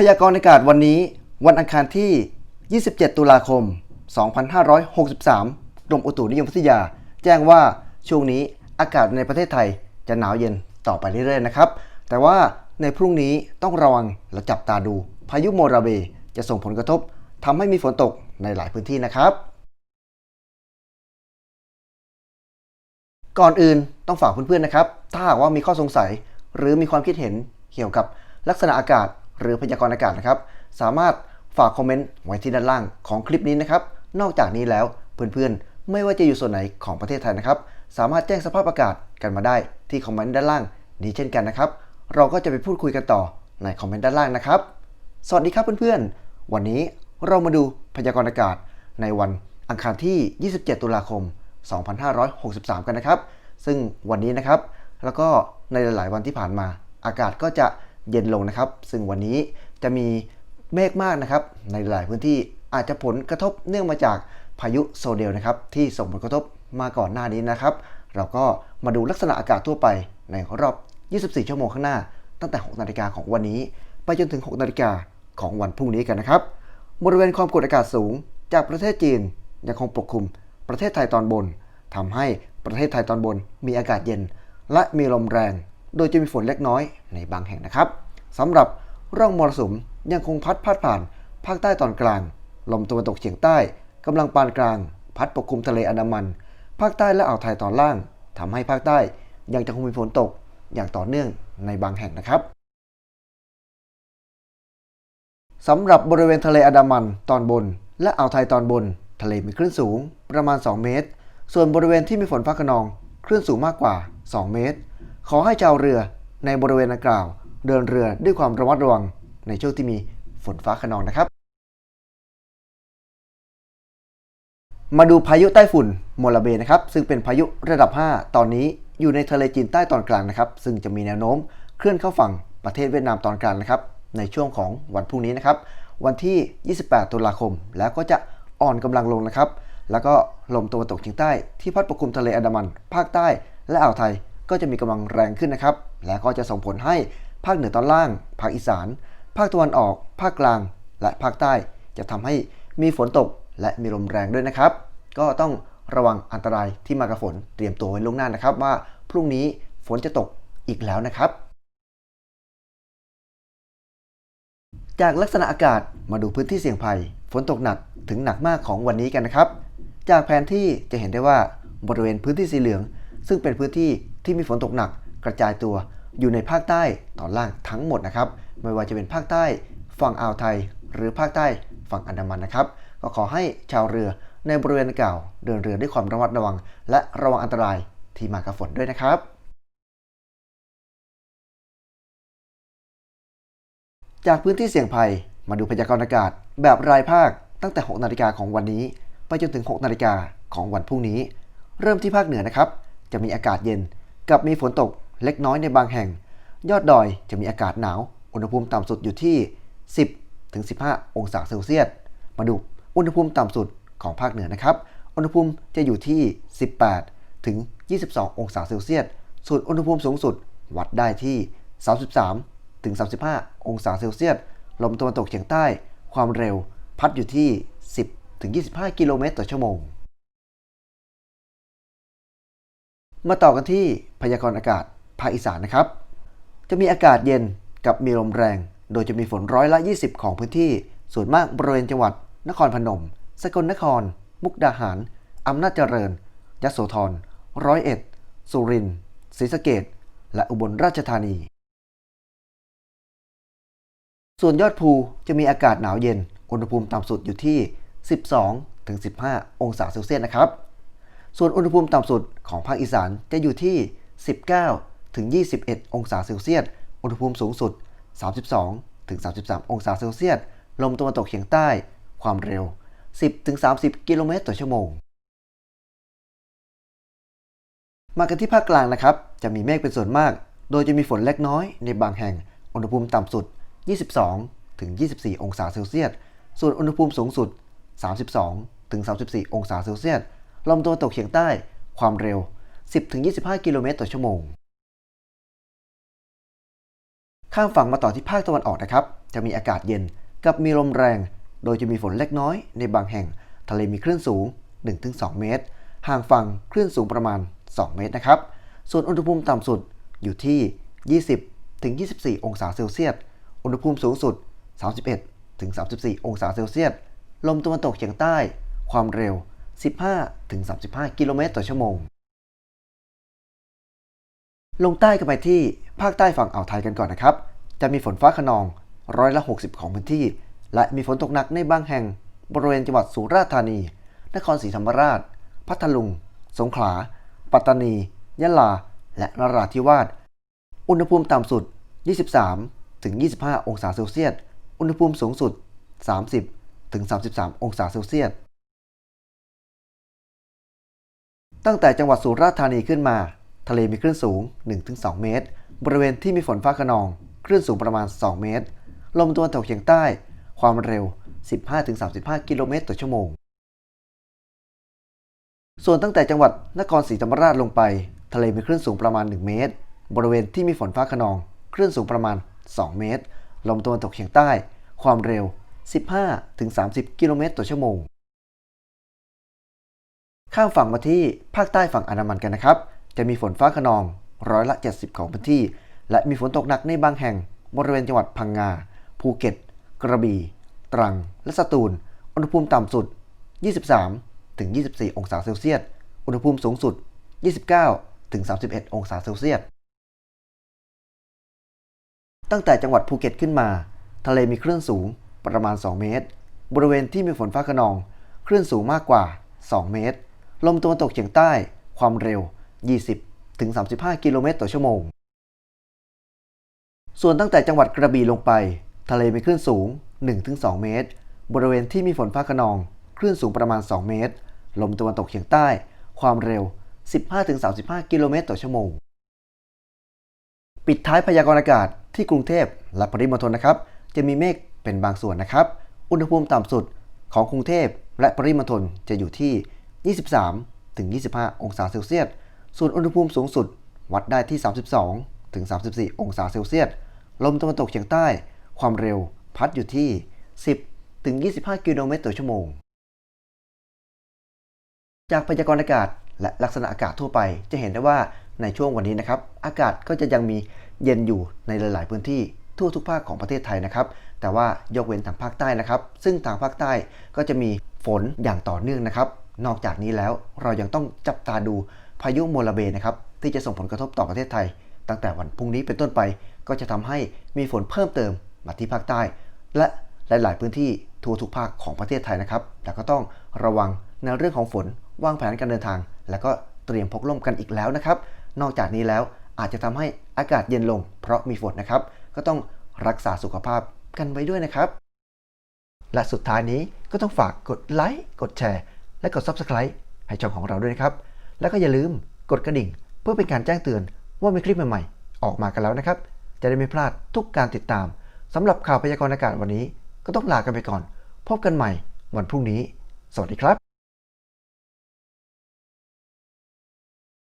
พยากรณ์อากาศวันนี้ วันอังคารที่ 27 ตุลาคม 2563 กรมอุตุนิยมวิทยา แจ้งว่าช่วงนี้อากาศในประเทศไทยจะหนาวเย็นต่อไปเรื่อยๆนะครับ แต่ว่าในพรุ่งนี้ต้องระวังและจับตาดู พายุโมราเบจะส่งผลกระทบทำให้มีฝนตกในหลายพื้นที่นะครับ ก่อนอื่นต้องฝากเพื่อนๆนะครับ ถ้าหากว่ามีข้อสงสัย หรือมีความคิดเห็นเกี่ยวกับลักษณะอากาศ หรือพยากรณ์อากาศนะครับ สามารถฝากคอมเมนต์ไว้ที่ด้านล่างของคลิปนี้นะครับ นอกจากนี้แล้วเพื่อนๆ ไม่ว่าจะอยู่ส่วนไหนของประเทศไทยนะครับ สามารถแจ้งสภาพอากาศกันมาได้ที่คอมเมนต์ด้านล่างนี้เช่นกันนะครับ เราก็จะไปพูดคุยกันต่อในคอมเมนต์ด้านล่างนะครับ สวัสดีครับเพื่อนๆ วันนี้เรามาดูพยากรณ์อากาศในวันอังคารที่ 27 ตุลาคม 2563 กันนะครับ ซึ่งวันนี้นะครับ แล้วก็ในหลายๆวันที่ผ่านมา อากาศก็จะ เย็นลงนะครับ ซึ่งวันนี้จะมีเมฆมากนะครับ ในหลายพื้นที่อาจจะผลกระทบเนื่องมาจากพายุโซเดลนะครับ ที่ส่งผลกระทบมาก่อนหน้านี้นะครับ เราก็มาดูลักษณะอากาศทั่วไปในรอบ 24 ชั่วโมงข้างหน้า ตั้งแต่ 6 นาฬิกาของวันนี้ ไปจนถึง 6 นาฬิกาของวันพรุ่งนี้กันนะครับ บริเวณความกดอากาศสูงจากประเทศจีนยังคงปกคลุมประเทศไทยตอนบนทำให้ประเทศไทยตอนบนมีอากาศเย็น และมีลมแรง โดยจะมีฝนเล็กน้อยในบางแห่งนะครับสำหรับร่องมรสุมยังคงพัดพาดผ่าน ภาคใต้ตอนกลาง ลมตะวันตกเฉียงใต้กำลังปานกลาง พัดปกคลุมทะเลอันดามัน ภาคใต้และอ่าวไทยตอนล่างทำให้ภาคใต้ยังจะคงมีฝนตกอย่างต่อเนื่องในบางแห่งนะครับสำหรับบริเวณทะเลอันดามันตอนบน และอ่าวไทยตอนบน ทะเลมีคลื่นสูง ประมาณ 2 เมตร ส่วนบริเวณที่มีฝนฟ้าขนอง คลื่นสูงมากกว่า 2 เมตร ขอให้ชาวเรือในบริเวณดังกล่าว เดินเรือด้วยความระมัดระวังในช่วงที่มีฝนฟ้าขนองนะครับ มาดูพายุใต้ฝุ่นโมลาเบนะครับ ซึ่งเป็นพายุระดับ 5 ตอนนี้อยู่ในทะเลจีนใต้ตอนกลางนะครับ ซึ่งจะมีแนวโน้มเคลื่อนเข้าฝั่งประเทศเวียดนามตอนกลางนะครับ ในช่วงของวันพรุ่งนี้นะครับ วันที่ 28 ตุลาคม แล้วก็จะอ่อนกำลังลงนะครับ แล้วก็ลมตะวันตกเฉียงใต้ที่พัดปกคลุมทะเลอันดามัน ภาคใต้และอ่าวไทย ก็จะมีกำลังแรงขึ้นนะครับ และก็จะส่งผลให้ภาคเหนือตอนล่าง ภาคอีสาน ภาคตะวันออก ภาคกลาง และภาคใต้ จะทำให้มีฝนตกและมีลมแรงด้วยนะครับ ก็ต้องระวังอันตรายที่มากับฝนเตรียมตัวไว้ล่วงหน้านะครับ ว่าพรุ่งนี้ฝนจะตกอีกแล้วนะครับ จากลักษณะอากาศมาดูพื้นที่เสี่ยงภัย ฝนตกหนักถึงหนักมากของวันนี้กันนะครับ จากแผนที่จะเห็นได้ว่าบริเวณพื้นที่สีเหลือง ซึ่งเป็นพื้นที่ ที่มีฝนตกหนักกระจายตัวอยู่ในภาคใต้ตอนล่างทั้งหมดนะครับ ไม่ว่าจะเป็นภาคใต้ฝั่งอ่าวไทย หรือภาคใต้ฝั่งอันดามันนะครับ ก็ขอให้ชาวเรือในบริเวณดังกล่าเดินเรือด้วยความระมัดระวัง และระวังอันตรายที่มากับฝนด้วยนะครับ จากพื้นที่เสี่ยงภัยมาดูพยากรณ์อากาศ แบบรายภาคตั้งแต่ 6 นาฬิกาของวันนี้ ไปจนถึง 6 นาฬิกาของวันพรุ่งนี้ เริ่มที่ภาคเหนือนะครับ จะมีอากาศเย็น กับมีฝนตกเล็กน้อยในบางแห่ง ยอดดอยจะมีอากาศหนาว อุณหภูมิต่ำสุดอยู่ที่ 10ถึง15 องศาเซลเซียส มาดูอุณหภูมิต่ำสุดของภาคเหนือนะครับ อุณหภูมิจะอยู่ที่ 18ถึง22 องศาเซลเซียส ส่วนอุณหภูมิสูงสุดวัดได้ที่ 33ถึง35 องศาเซลเซียส ลมตะวันตกเฉียงใต้ ความเร็วพัดอยู่ที่ 10ถึง25 กิโลเมตรต่อชั่วโมง มาต่อกันที่พยากรณ์อากาศภาคอีสานนะครับ จะมีอากาศเย็นกับมีลมแรง โดยจะมีฝนร้อยละ 20 ของพื้นที่ ส่วนมากบริเวณจังหวัด นครพนม สกลนคร มุกดาหาร อำนาจเจริญ ยโสธร ร้อยเอ็ด สุรินทร์ ศรีสะเกดและอุบลราชธานี ส่วนยอดภูจะมีอากาศหนาวเย็น อุณหภูมิต่ำสุดอยู่ที่ 12ถึง15 องศาเซลเซียสนะครับ ส่วนอุณหภูมิต่ำสุดของภาคอีสานจะอยู่ที่ 19 ถึง 21 องศาเซลเซียส อุณหภูมิสูงสุด 32 ถึง 33 องศาเซลเซียส ลมตะวันตกเฉียงใต้ ความเร็ว 10 ถึง 30 กิโลเมตรต่อชั่วโมง มากันที่ภาคกลางนะครับ จะมีเมฆเป็นส่วนมาก โดยจะมีฝนเล็กน้อยในบางแห่ง อุณหภูมิต่ำสุด 22 ถึง 24 องศาเซลเซียส ส่วนอุณหภูมิสูงสุด 32 ถึง 34 องศาเซลเซียส ลมตะวันตกเฉียงใต้ ความเร็ว 10-25 กิโลเมตรต่อชั่วโมง ข้ามฝั่งมาต่อที่ภาคตะวันออกนะครับ จะมีอากาศเย็นกับมีลมแรง โดยจะมีฝนเล็กน้อยในบางแห่ง ทะเลมีคลื่นสูง 1-2 เมตร ห่างฝั่งคลื่นสูงประมาณ 2 เมตรนะครับ ส่วนอุณหภูมิต่ำสุดอยู่ที่ 20-24 องศาเซลเซียส อุณหภูมิสูงสุด 31-34 องศาเซลเซียส ลมตะวันตกเฉียงใต้ ความเร็ว 15-35 กิโลเมตรต่อชั่วโมง ลงใต้กันไปที่ภาคใต้ฝั่งอ่าวไทยกันก่อนนะครับ จะมีฝนฟ้าขนองร้อยละ 60 ของพื้นที่ และมีฝนตกหนักในบางแห่ง บริเวณจังหวัดสุราษฎร์ธานี นครศรีธรรมราช พัทลุง สงขลา ปัตตานี ยะลา และนราธิวาส อุณหภูมิต่ำสุด 23ถึง25 องศาเซลเซียส อุณหภูมิสูงสุด 30ถึง33 องศาเซลเซียส ตั้งแต่จังหวัดสุราษฎร์ธานีขึ้นมา ทะเลมีคลื่นสูง 1-2 เมตร บริเวณที่มีฝนฟ้าขนอง คลื่นสูงประมาณ 2 เมตร ลมตะวันตกเฉียงใต้ ความเร็ว 15-35 กิโลเมตรต่อชั่วโมง ส่วนตั้งแต่จังหวัดนครศรีธรรมราชลงไป ทะเลมีคลื่นสูงประมาณ 1 เมตร บริเวณที่มีฝนฟ้าขนอง คลื่นสูงประมาณ 2 เมตร ลมตะวันตกเฉียงใต้ ความเร็ว 15-30 กิโลเมตรต่อชั่วโมง ข้ามฝั่งมาที่ภาคใต้ฝั่งอันดามันกันนะครับ จะมีฝนฟ้าขนองร้อยละ 70 ของพื้นที่ และมีฝนตกหนักในบางแห่งบริเวณจังหวัดพังงา ภูเก็ต กระบี่ ตรัง และสตูล อุณหภูมิต่ำสุด 23 ถึง 24 องศาเซลเซียส อุณหภูมิสูงสุด 29 ถึง 31 องศาเซลเซียส ตั้งแต่จังหวัดภูเก็ตขึ้นมา ทะเลมีคลื่นสูงประมาณ 2 เมตร บริเวณที่มีฝนฟ้าขนอง คลื่นสูงมากกว่า 2 เมตร ลมตะวันตกเฉียงใต้ ความเร็ว 20ถึง35 กิโลเมตรต่อชั่วโมง ส่วนตั้งแต่จังหวัดกระบี่ลงไป ทะเลมีคลื่นสูง 1-2 เมตร บริเวณที่มีฝนฟ้าขนอง คลื่นสูงประมาณ 2 เมตร ลมตะวันตกเฉียงใต้ ความเร็ว 15-35 กิโลเมตรต่อชั่วโมง ปิดท้ายพยากรณ์อากาศที่กรุงเทพและปริมณฑลนะครับ จะมีเมฆเป็นบางส่วนนะครับ อุณหภูมิต่ำสุดของกรุงเทพและปริมณฑลจะอยู่ที่ 23 ถึง 25 องศาเซลเซียส ส่วนอุณหภูมิสูงสุดวัดได้ที่ 32 ถึง 34 องศาเซลเซียส ลมตะวันตกเฉียงใต้ ความเร็วพัดอยู่ที่ 10 ถึง 25 กิโลเมตรต่อชั่วโมง จากพยากรณ์อากาศและลักษณะอากาศทั่วไปจะเห็นได้ว่าในช่วงวันนี้นะครับ อากาศก็จะยังมีเย็นอยู่ในหลาย ๆ พื้นที่ทั่วทุกภาคของประเทศไทยนะครับ แต่ว่ายกเว้นทางภาคใต้นะครับ ซึ่งทางภาคใต้ก็จะมีฝนอย่างต่อเนื่องนะครับ นอกจากนี้แล้วเรายังต้องจับตาดูพายุโมลาเบนะครับที่จะส่งผลกระทบต่อประเทศไทย ตั้งแต่วันพรุ่งนี้เป็นต้นไป ก็จะทำให้มีฝนเพิ่มเติมมาที่ภาคใต้ และหลาย ๆ พื้นที่ทั่วทุกภาคของประเทศไทยนะครับแต่ก็ต้องระวังในเรื่องของฝนวางแผนการเดินทาง แล้วก็เตรียมพกร่มกันอีกแล้วนะครับนอกจากนี้แล้วอาจจะทำให้อากาศเย็นลง เพราะมีฝนนะครับ ก็ต้องรักษาสุขภาพกันไว้ด้วยนะครับ และสุดท้ายนี้ก็ต้องฝากกดไลค์กดแชร์ และกด Subscribe ให้ช่องของเราด้วยนะครับ แล้วก็อย่าลืมกดกระดิ่ง เพื่อเป็นการแจ้งเตือนว่ามีคลิปใหม่ๆ ออกมากันแล้วนะครับ จะได้ไม่พลาดทุกการติดตามสำหรับข่าวพยากรณ์อากาศวันนี้ ก็ต้องลากันไปก่อน พบกันใหม่วันพรุ่งนี้ สวัสดีครับ